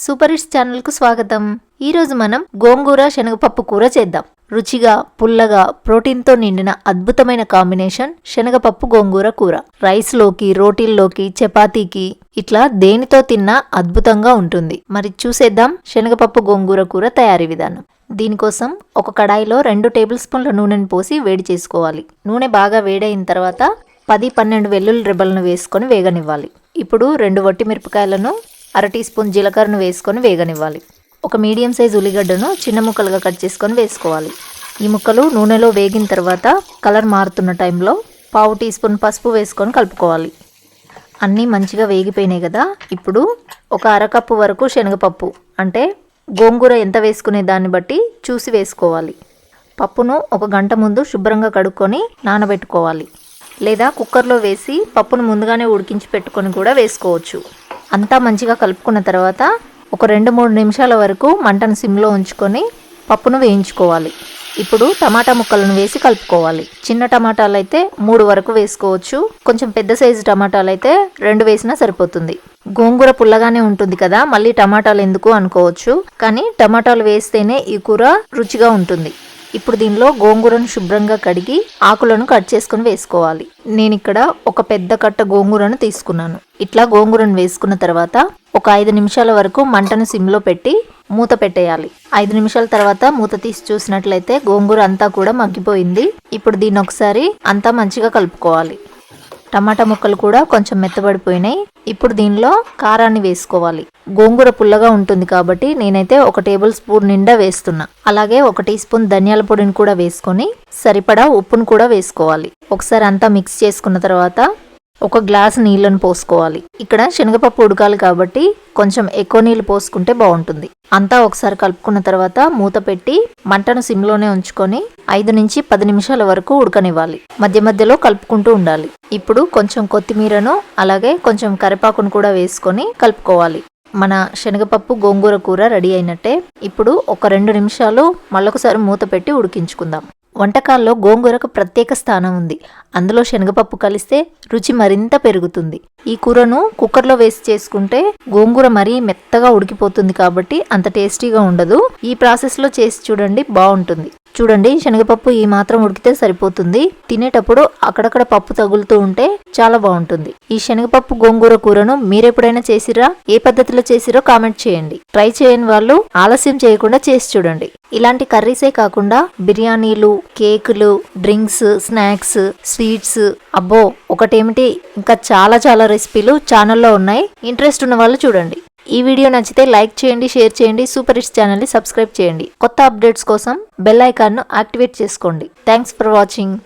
Super hits ఛానల్కు స్వాగతం. ఈరోజు మనం గోంగూర శనగపప్పు కూర చేద్దాం. రుచిగా పుల్లగా ప్రోటీన్తో నిండిన అద్భుతమైన కాంబినేషన్ శనగపప్పు గోంగూర కూర. రైస్లోకి రోటీల్లోకి చపాతీకి ఇట్లా దేనితో తిన్నా అద్భుతంగా ఉంటుంది. మరి చూసేద్దాం శనగపప్పు గోంగూర కూర తయారీ విధానం. దీనికోసం ఒక కడాయిలో రెండు టేబుల్ స్పూన్ల నూనెను పోసి వేడి చేసుకోవాలి. నూనె బాగా వేడైన తర్వాత పది పన్నెండు వెల్లుల్లి రెబ్బలను వేసుకొని వేగనివ్వాలి. ఇప్పుడు రెండు వట్టి మిరపకాయలను అర టీ స్పూన్ జీలకర్రను వేసుకొని వేగనివ్వాలి. ఒక మీడియం సైజ్ ఉల్లిగడ్డను చిన్న ముక్కలుగా కట్ చేసుకొని వేసుకోవాలి. ఈ ముక్కలు నూనెలో వేగిన తర్వాత కలర్ మారుతున్న టైంలో పావు టీ స్పూన్ పసుపు వేసుకొని కలుపుకోవాలి. అన్నీ మంచిగా వేగిపోయినాయి కదా ఇప్పుడు ఒక అరకప్పు వరకు శనగపప్పు అంటే గోంగూర ఎంత వేసుకునే దాన్ని బట్టి చూసి వేసుకోవాలి. పప్పును ఒక గంట ముందు శుభ్రంగా కడుక్కొని నానబెట్టుకోవాలి. లేదా కుక్కర్లో వేసి పప్పును ముందుగానే ఉడికించి పెట్టుకొని కూడా వేసుకోవచ్చు. అంతా మంచిగా కలుపుకున్న తర్వాత ఒక రెండు మూడు నిమిషాల వరకు మంటను సిమ్లో ఉంచుకొని పప్పును వేయించుకోవాలి. ఇప్పుడు టమాటా ముక్కలను వేసి కలుపుకోవాలి. చిన్న టమాటాలు అయితే మూడు వరకు వేసుకోవచ్చు. కొంచెం పెద్ద సైజు టమాటాలు అయితే రెండు వేసినా సరిపోతుంది. గోంగూర పుల్లగానే ఉంటుంది కదా మళ్ళీ టమాటాలు ఎందుకు అనుకోవచ్చు. కానీ టమాటాలు వేస్తేనే ఈ కూర రుచిగా ఉంటుంది. ఇప్పుడు దీనిలో గోంగూరను శుభ్రంగా కడిగి ఆకులను కట్ చేసుకుని వేసుకోవాలి. నేను ఇక్కడ ఒక పెద్ద కట్ట గోంగూరను తీసుకున్నాను. ఇట్లా గోంగూరను వేసుకున్న తర్వాత ఒక ఐదు నిమిషాల వరకు మంటను సిమ్లో పెట్టి మూత పెట్టేయాలి. ఐదు నిమిషాల తర్వాత మూత తీసి చూసినట్లయితే గోంగూర అంతా కూడా మగ్గిపోయింది. ఇప్పుడు దీన్ని ఒకసారి అంతా మంచిగా కలుపుకోవాలి. టమాటా ముక్కలు కూడా కొంచెం మెత్తబడిపోయినాయి. ఇప్పుడు దీనిలో కారాన్ని వేసుకోవాలి. గోంగూర పుల్లగా ఉంటుంది కాబట్టి నేనైతే ఒక టేబుల్ స్పూన్ నిండా వేస్తున్నా. అలాగే ఒక టీ స్పూన్ ధనియాల పొడిని కూడా వేసుకొని సరిపడా ఉప్పును కూడా వేసుకోవాలి. ఒకసారి అంతా మిక్స్ చేసుకున్న తర్వాత ఒక గ్లాస్ నీళ్ళను పోసుకోవాలి. ఇక్కడ శనగపప్పు ఉడకాలి కాబట్టి కొంచెం ఎక్కువ నీళ్ళు పోసుకుంటే బాగుంటుంది. అంతా ఒకసారి కలుపుకున్న తర్వాత మూత పెట్టి మంటను సిమ్లోనే ఉంచుకొని ఐదు నుంచి పది నిమిషాల వరకు ఉడకనివ్వాలి. మధ్య మధ్యలో కలుపుకుంటూ ఉండాలి. ఇప్పుడు కొంచెం కొత్తిమీరను అలాగే కొంచెం కరివేపాకును కూడా వేసుకొని కలుపుకోవాలి. మన శనగపప్పు గోంగూర కూర రెడీ అయినట్టే. ఇప్పుడు ఒక రెండు నిమిషాలు మళ్ళొకసారి మూత పెట్టి ఉడికించుకుందాం. వంటకాల్లో గోంగూరకు ప్రత్యేక స్థానం ఉంది. అందులో శనగపప్పు కలిస్తే రుచి మరింత పెరుగుతుంది. ఈ కూరను కుక్కర్లో వేసి చేసుకుంటే గోంగూర మరీ మెత్తగా ఉడికిపోతుంది కాబట్టి అంత టేస్టీగా ఉండదు. ఈ ప్రాసెస్లో చేసి చూడండి బాగుంటుంది. చూడండి శనగపప్పు ఈ మాత్రం ఉడికితే సరిపోతుంది. తినేటప్పుడు అక్కడక్కడ పప్పు తగులుతూ ఉంటే చాలా బాగుంటుంది. ఈ శనగపప్పు గోంగూర కూరను మీరెప్పుడైనా చేసిరా ఏ పద్ధతిలో చేసిరో కామెంట్ చేయండి. ట్రై చేయని వాళ్ళు ఆలస్యం చేయకుండా చేసి చూడండి. ఇలాంటి కర్రీసే కాకుండా బిర్యానీలు కేకులు డ్రింక్స్ స్నాక్స్ స్వీట్స్ అబ్బో ఒకటేమిటి? ఇంకా చాలా చాలా రెసిపీలు ఛానల్లో ఉన్నాయి. ఇంట్రెస్ట్ ఉన్న వాళ్ళు చూడండి. ఈ వీడియో నచ్చితే లైక్ చేయండి షేర్ చేయండి సూపర్ హిట్స్ ఛానల్ని సబ్స్క్రైబ్ చేయండి. కొత్త అప్డేట్స్ కోసం బెల్ ఐకాన్ను యాక్టివేట్ చేసుకోండి. Thanks for watching.